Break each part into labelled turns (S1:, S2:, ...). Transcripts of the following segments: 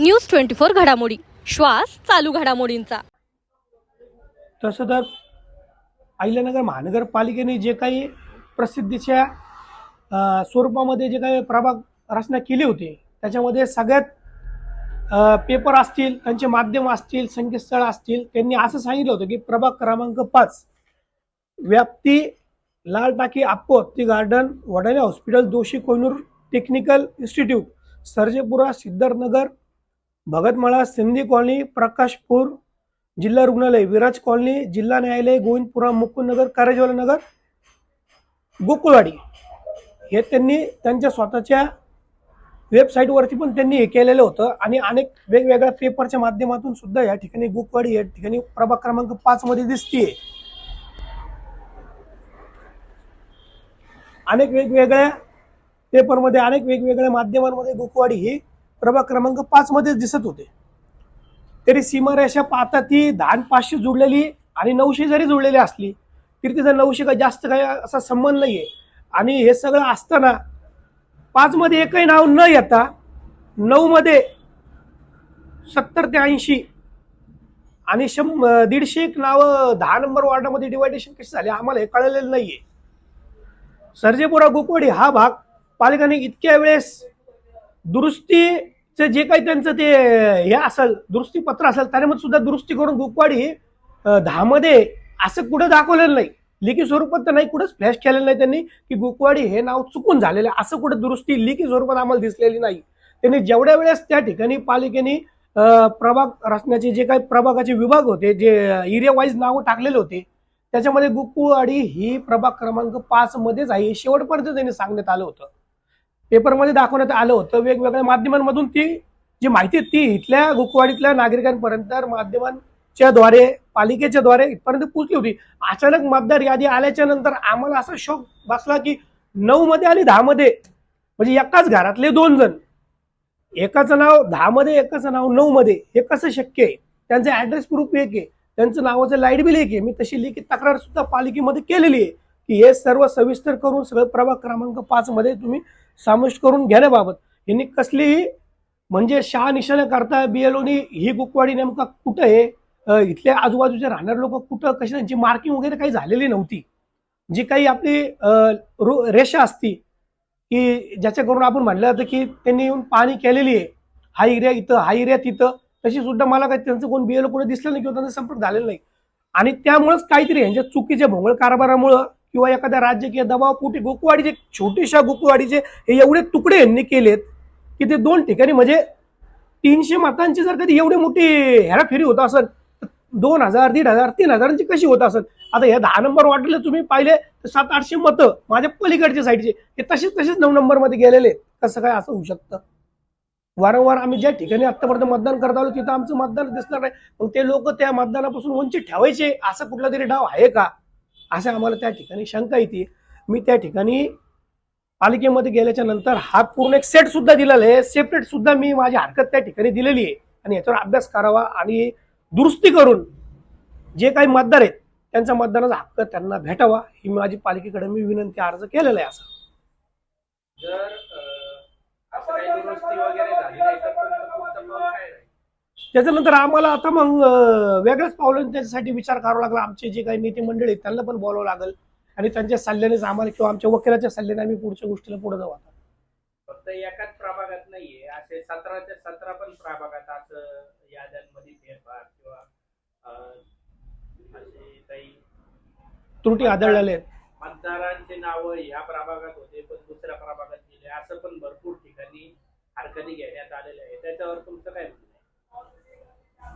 S1: News twenty four घडामोडी. श्वास चालू घडामोडींचा.
S2: तसं तर अहिल्यानगर महानगरपालिकेने जे काही प्रसिद्धीच्या स्वरूपामध्ये जे काही प्रभाग रचना केली होती त्याच्यामध्ये सगळ्यात पेपर असतील त्यांचे माध्यम असतील संकेतस्थळ असतील त्यांनी असं सांगितलं होतं की प्रभाग क्रमांक पाच व्याप्ती लाल टाकी आप्पो ती गार्डन वडाले हॉस्पिटल दोषी Koynur technical institute Sarjepura Siddharthnagar Bhagatmala Sindhi colony Prakashpur जिल्हा रुग्णालय विराज कॉलनी जिल्हा न्यायालय गोविंदपुरा मुकुंदनगर कारेजवाला नगर गोकुळवाडी. हे त्यांनी त्यांच्या स्वतःच्या वेबसाईटवरती पण त्यांनी हे केलेलं होतं आणि अनेक वेगवेगळ्या पेपरच्या माध्यमातून सुद्धा या ठिकाणी गोकुळवाडी या ठिकाणी प्रभाग क्रमांक पाच मध्ये दिसतीये. अनेक वेगवेगळ्या पेपरमध्ये अनेक वेगवेगळ्या माध्यमांमध्ये गोकुळवाडी ही प्रभाग क्रमांक पाच मध्येच दिसत होते. तरी सीमारेषा पाहता ती दहा पाचशे जुळलेली आणि नऊशे जरी जुळलेली असली तरी तिचा नऊशे काही जास्त काही असा संबंध नाहीये. आणि हे सगळं असताना पाच मध्ये एकही नाव न येता नऊ मध्ये सत्तर ते ऐंशी आणि शं दीडशे एक नाव दहा नंबर वॉर्डामध्ये डिवायडेशन कशी झाले आम्हाला हे कळलेलं नाहीये. सर्जेपुरा गोकवाडी हा भाग पालिकाने इतक्या वेळेस दुरुस्तीचं जे काही त्यांचं ते हे असेल दुरुस्ती पत्र असेल त्यामध्ये सुद्धा दुरुस्ती करून गुपवाडी दहामध्ये असं कुठं दाखवलेलं नाही. लिखी स्वरूपात तर नाही कुठंच फ्लॅश केलेलं नाही त्यांनी की गुकवाडी हे नाव चुकून झालेलं आहे. असं कुठं दुरुस्ती लिखी स्वरूपात आम्हाला दिसलेली नाही. त्यांनी जेवढ्या वेळेस त्या ठिकाणी पालिकेने प्रभाग रचण्याचे जे काही प्रभागाचे विभाग होते जे एरिया वाईज नावं टाकलेले होते त्याच्यामध्ये गुकुवाडी ही प्रभाग क्रमांक पाच मध्येच आहे शेवटपर्यंत त्यांनी सांगण्यात आलं होतं. पेपरमध्ये दाखवण्यात आलं होतं. वेगवेगळ्या माध्यमांमधून ती जी माहिती ती इथल्या गुकवाडीतल्या नागरिकांपर्यंत माध्यमांच्या द्वारे पालिकेच्या द्वारे इथपर्यंत पोहोचली होती. अचानक मतदार यादी आल्याच्यानंतर आम्हाला असा शॉक बसला की नऊ मध्ये आणि दहा मध्ये म्हणजे एकाच घरातले दोन जण. एकाचं नाव दहा मध्ये एकाचं नाव नऊ मध्ये. हे कसं शक्य आहे? त्यांचं ऍड्रेस प्रूफ एक आहे. त्यांचं नावाचं लाइट बिल एक आहे. मी तशी लिखित तक्रार सुद्धा पालिकेमध्ये केलेली आहे. की हे सर्व सविस्तर करून सगळं प्रभाग क्रमांक पाच मध्ये तुम्ही समाविष्ट करून घेण्याबाबत. यांनी कसलीही म्हणजे शहा निशाणा करता बीएलओनी ही गुकवाडी नेमका कुठं आहे? इथल्या आजूबाजूचे राहणारे लोक कुठं? कशी त्यांची मार्किंग वगैरे काही झालेली नव्हती. जी काही आपली रेषा असती की ज्याच्याकडून आपण म्हणलं जातं की त्यांनी येऊन पाणी केलेली आहे. हा एरिया इथं हा एरिया तिथं. तशी सुद्धा मला काही त्यांचं कोण बीएलओ कुठे दिसलं नाही किंवा त्यांचा संपर्क झालेला नाही. आणि त्यामुळेच काहीतरी यांच्या चुकीच्या भोंगळ कारभारामुळं किंवा एखाद्या राजकीय दबावपोटी गोकुवाडीचे छोटेशा गोकुवाडीचे हे एवढे तुकडे यांनी केलेत की ते दोन ठिकाणी म्हणजे तीनशे मतांची जर कधी एवढी मोठी हेराफेरी होत असेल दोन हजार दीड हजार तीन हजारांची कशी होत असेल? आता हे दहा नंबर वाटले तुम्ही पाहिले तर सात आठशे मतं माझ्या पलीकडच्या साईडचे हे तसेच तसेच नऊ नंबरमध्ये गेलेले कसं काय असं होऊ शकतं? वारंवार आम्ही ज्या ठिकाणी आतापर्यंत मतदान करत आलो तिथं आमचं मतदान दिसणार नाही. मग ते लोक त्या मतदानापासून वंचित ठेवायचे असा कुठला तरी डाव आहे का? असं आम्हाला त्या ठिकाणी शंका येते. मी त्या ठिकाणी पालिकेमध्ये गेल्याच्यानंतर हा पूर्ण एक सेट सुद्धा दिलेला आहे. सेपरेट सुद्धा मी माझी हरकत त्या ठिकाणी दिलेली आहे. आणि याच्यावर अभ्यास करावा आणि दुरुस्ती करून जे काही मतदार आहेत त्यांचा मतदानाचा हक्क त्यांना भेटावा ही माझी पालिकेकडे मी विनंती अर्ज केलेला आहे असं
S3: जर अ, असं काही दुरुस्ती वगैरे झाली नाही तर तुमचं पुढचं पाऊल काय राहील?
S2: त्याच्यानंतर आम्हाला आता मग वेगळ्याच पावलं त्याच्यासाठी विचार करावा लागला. आमचे जे काही नेते मंडळी आहेत त्यांना पण बोलावं लागेल. आणि त्यांच्या सल्ल्यानेच आम्हाला किंवा आमच्या वकिलाच्या सल्ल्याने आम्ही पुढच्या गोष्टीला पुढे जाऊ आता.
S3: फक्त एकाच प्रभागात नाहीये. असे सतराच्या सतरा पण प्रभागात असं याद्यांमध्ये फेरफार किंवा असे काही
S2: त्रुटी आढळलेल्या आहेत.
S3: मतदारांचे नाव ह्या प्रभागात होते पण दुसऱ्या प्रभागात गेले. असं पण भरपूर ठिकाणी हरकती घेण्यात आलेल्या आहे त्याच्यावर तुमचं काय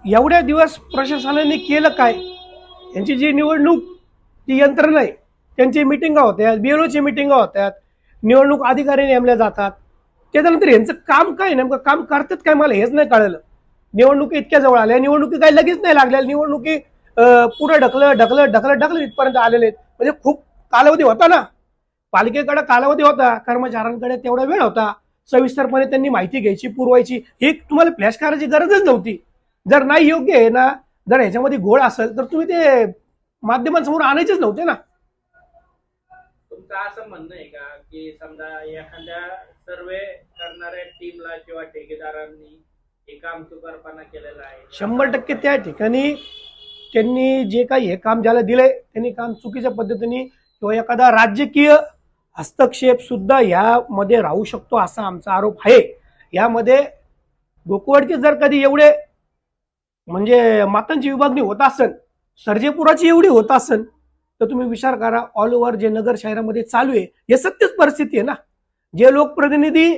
S2: एवढ्या दिवस प्रशासनाने केलं काय? यांची जी निवडणूक जी यंत्रणा आहे त्यांची मिटिंगा होत्या बीएलओची मिटिंगा होत्यात निवडणूक अधिकारी नेमल्या जातात. त्याच्यानंतर यांचं काम काय? नेमकं काम करतात काय? मला हेच नाही कळलं. निवडणुकी इतक्या जवळ आल्या निवडणुकी काही लगेच नाही लागल्या. निवडणुकी पुढं पुढे ढकलं ढकलं ढकलं इथपर्यंत आलेले आहेत. म्हणजे खूप कालावधी होता ना. पालिकेकडे कालावधी होता कर्मचाऱ्यांकडे तेवढा वेळ होता. सविस्तरपणे त्यांनी माहिती घ्यायची पुरवायची. ही तुम्हाला फ्लॅश करायची गरजच नव्हती. जर नाही योग्य आहे ना जर ह्याच्यामध्ये घोळ असेल तर तुम्ही ते माध्यमांसमोर आणायचेच नव्हते ना.
S3: तुमचं असं म्हणणं आहे का की समजा एखाद्या सर्वे करणाऱ्या टीमला किंवा ठेकेदारांनी हे काम चुकारपणा केलेला आहे?
S2: शंभर टक्के त्या ठिकाणी त्यांनी जे काही हे काम ज्याला दिलंय त्यांनी काम चुकीच्या पद्धतीने किंवा एखादा राजकीय हस्तक्षेप सुद्धा यामध्ये राहू शकतो असा आमचा आरोप आहे. यामध्ये गोकुवाडचे जर कधी एवढे म्हणजे मातांची विभागणी होत असन सर्जेपुराची एवढी होत असन तर तुम्ही विचार करा ऑल ओव्हर जे नगर शहरामध्ये चालू आहे हे सत्यच परिस्थिती आहे ना. जे लोकप्रतिनिधी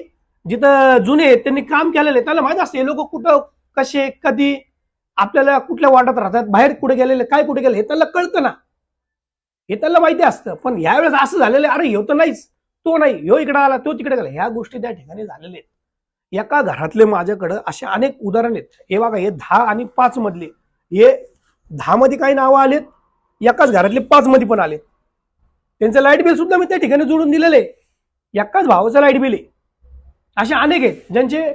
S2: जिथं जुने आहेत त्यांनी काम केलेलं आहे त्याला माहीत असते लोक कुठं कसे कधी आपल्याला कुठल्या वाटत राहतात बाहेर कुठे गेलेले काय कुठे गेले हे त्याला कळतं ना. हे त्याला माहिती असतं पण यावेळेस असं झालेलं आहे, अरे ह्यो तर नाहीच तो नाही ह्यो इकडे आला तो तिकडे गेला ह्या गोष्टी त्या ठिकाणी झालेल्या आहेत. एका घरातले माझ्याकडं असे अनेक उदाहरण आहेत. हे बघा हे दहा आणि पाच मधले. हे दहा मध्ये काही नावं आलेत एकाच घरातले पाच मध्ये पण आलेत. त्यांचं लाइट बिल सुद्धा मी त्या ठिकाणी जोडून दिलेलं आहे. एकाच भावाचं लाइट बिल आहे. असे अनेक आहेत ज्यांचे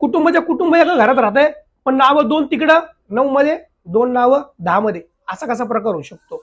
S2: कुटुंबाच्या कुटुंब एका घरात राहत आहे पण नावं दोन तिकडं नऊ मध्ये दोन नावं दहा मध्ये असा कसा प्रकार होऊ शकतो?